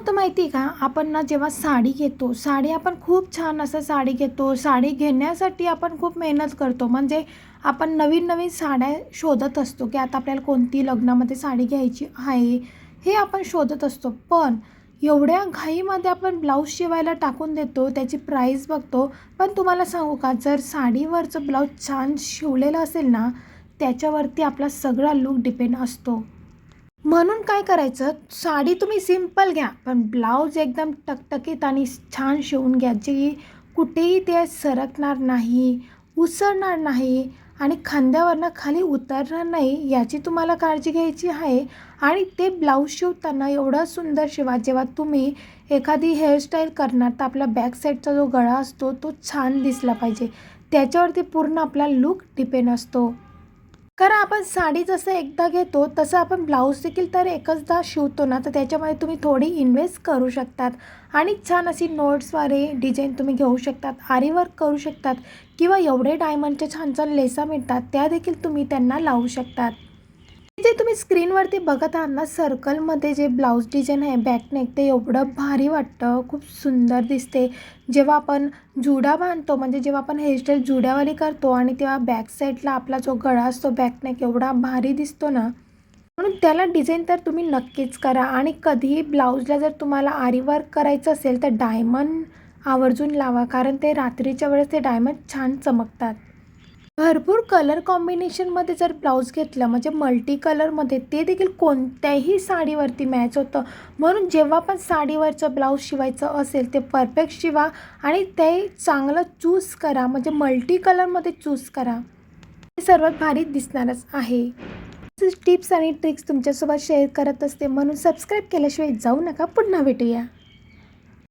होतं माहिती आहे का? आपण ना जेव्हा साडी घेतो साडी आपण खूप छान असं साडी घेतो. साडी घेण्यासाठी आपण खूप मेहनत करतो. म्हणजे आपण नवीन नवीन साड्या शोधत असतो की आता आपल्याला कोणती लग्नामध्ये साडी घ्यायची आहे हे आपण शोधत असतो. पण एवढ्या घाईमध्ये आपण ब्लाऊज शिवायला टाकून देतो त्याची प्राईस बघतो. पण तुम्हाला सांगू का? जर साडीवरचं ब्लाऊज छान शिवलेलं असेल ना त्याच्यावरती आपला सगळा लूक डिपेंड असतो. म्हणून काय करायचं? साडी तुम्ही सिंपल घ्या पण ब्लाऊज एकदम टकटकीत आणि छान शिवून घ्या. जी कुठेही ते सरकणार नाही उसळणार नाही आणि खांद्यावरनं खाली उतरणार नाही याची तुम्हाला काळजी घ्यायची आहे. आणि ते ब्लाऊज शिवताना एवढं सुंदर शिवा. जेव्हा तुम्ही एखादी हेअरस्टाईल करणार तर आपला बॅक साईडचा जो गळा असतो तो छान दिसला पाहिजे. त्याच्यावरती पूर्ण आपला लूक डिपेंड असतो. कारण आपण साडी जसं एकदा घेतो तसं आपण ब्लाऊज देखील तर एकचदा शिवतो ना तर त्याच्यामध्ये तुम्ही थोडी इन्व्हेस्ट करू शकतात. आणि छान अशी नोट्सवारे डिझाईन तुम्ही घेऊ शकतात आरीवर्क करू शकतात किंवा एवढे डायमंडचे छान छान लेसा मिळतात त्या देखील तुम्ही त्यांना लावू शकतात. जे तुम्ही स्क्रीनवरती बघत आहात ना सर्कलमध्ये जे ब्लाऊज डिझाईन आहे बॅकनेक ते एवढं भारी वाटतं खूप सुंदर दिसते. जेव्हा आपण जुडा बांधतो म्हणजे जेव्हा आपण हेअरस्टाईल जुड्यावाली करतो आणि तेव्हा बॅक साईडला आपला जो गळा असतो बॅकनेक एवढा भारी दिसतो ना म्हणून त्याला डिझाईन तर तुम्ही नक्कीच करा. आणि कधीही ब्लाऊजला जर तुम्हाला आरी वर्क करायचं असेल तर डायमंड आवर्जून लावा कारण ते रात्रीच्या वेळेस ते डायमंड छान चमकतात. भरपूर कलर कॉम्बिनेशनमध्ये जर ब्लाऊज घेतलं म्हणजे मल्टी कलरमध्ये ते देखील कोणत्याही साडीवरती मॅच होतं. म्हणून जेव्हा पण साडीवरचं ब्लाऊज शिवायचं असेल ते परफेक्ट शिवा आणि ते चांगलं चूज करा. म्हणजे मल्टी कलरमध्ये चूज करा. हे सर्वात भारी दिसणारच आहे. टिप्स आणि ट्रिक्स तुमच्यासोबत शेअर करत असते. म्हणून सबस्क्राईब केल्याशिवाय जाऊ नका. पुन्हा भेटूया.